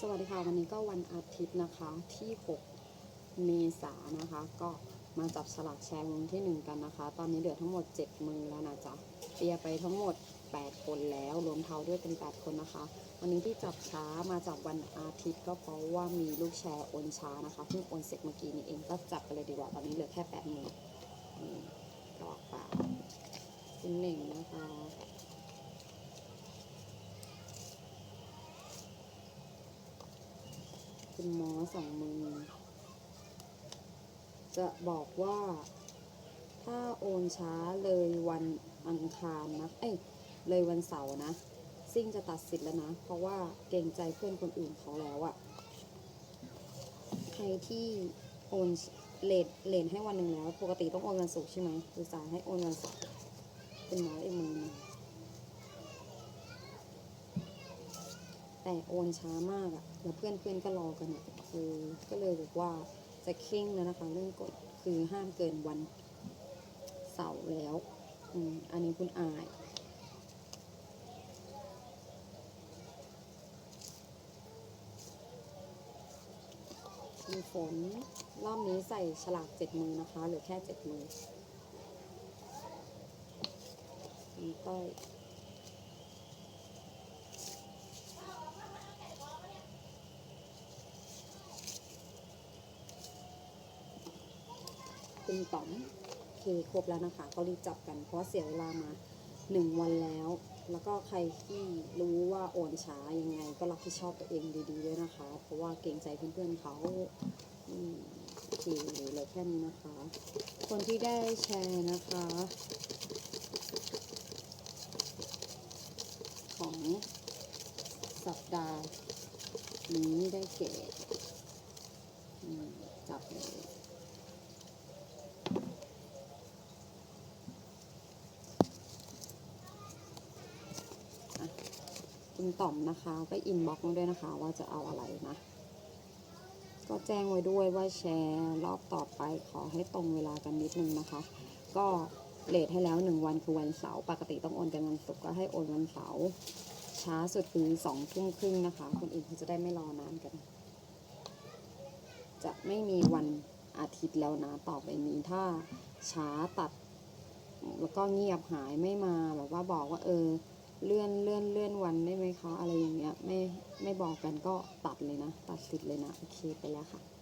สวัสดีค่ะ วันนี้ก็วันอาทิตย์นะคะที่ 6 เมษายนนะคะ ก็มาจับฉลากแชร์วงที่ 1 กันนะคะ ตอนนี้เหลือทั้งหมด 7 มือแล้วนะจ๊ะเปียไปทั้งหมด 8 คนแล้วรวมเท้าด้วยเป็น 8 คนนะคะ วันนี้ที่จับช้ามาจากวันอาทิตย์ก็เพราะว่ามีลูกแชร์โอนช้านะคะเพิ่งโอนเสร็จเมื่อกี้นี้เองก็จับไปเลยดีกว่าตอนนี้เหลือแค่8มือนี่กรอกปากคุณเหนึ่งนะคะ คุณหมอสองมือ จะบอกว่า ถ้าโอนช้าเลยวันอังคารนะ เอ้ย เลยวันเสาร์นะ ซิ่งจะตัดสิทธิ์แล้วนะ เพราะว่าเกรงใจเพื่อนคนอื่นเขาแล้วอะใครที่โอนเลทเลทให้วันหนึ่งแล้ว ปกติต้องโอนวันศุกร์ใช่ไหมคือสายให้โอนวันเสาร์เป็นหมออีกมือหนึ่ง แต่โอนช้ามากอะแล้วเพื่อนเพื่อนก็รอกันอะคือก็เลยบอกว่าจะเข่งแล้วนะคะเรื่องกฎคือห้ามเกินวันเสาร์แล้วอืมอันนี้คุณอายมีฝนรอบนี้ใส่ฉลากเจ็ดมือนะคะเหลือแค่เจ็ดมือมีต้อย คุณต๋อมโอเคครบแล้วนะคะก็รีบจับกันเพราะเสียเวลามาหนึ่งวันแล้ว แล้วก็ใครที่รู้ว่าโอนช้ายังไง ก็รับผิดชอบตัวเองดีๆด้วยนะคะ เพราะว่าเกรงใจเพื่อนๆเขาโอเคเหลยแค่นี้นะคะ คนที่ได้แชร์นะคะ ของสัปดาห์นี้ได้เก่อืมจับเลย คุณต่อมนะคะ ก็อินบ็อกซ์มาด้วยนะคะ ว่าจะเอาอะไรนะ ก็แจ้งไว้ด้วยว่าแชร์รอบต่อไปขอให้ตรงเวลากันนิดนึงนะคะ ก็เลทให้แล้วหนึ่งวันคือวันเสาร์ปกติต้องโอนกันวันศุกร์ก็ให้โอนวันเสาร์ช้าสุดคือสองทุ่มครึ่งนะคะ คนอื่นเขาจะได้ไม่รอนานกัน จะไม่มีวันอาทิตย์แล้วนะต่อไปนี้ถ้าช้าตัด แล้วก็เงียบหายไม่มาแบบว่าบอกว่าเออ เลื่อนเลื่อนเลื่อนวันได้ไหมคะ อะไรอย่างเงี้ย ไม่ไม่บอกกันก็ตัดเลยนะ ตัดสิทธิ์เลยนะ โอเคไปแล้วค่ะ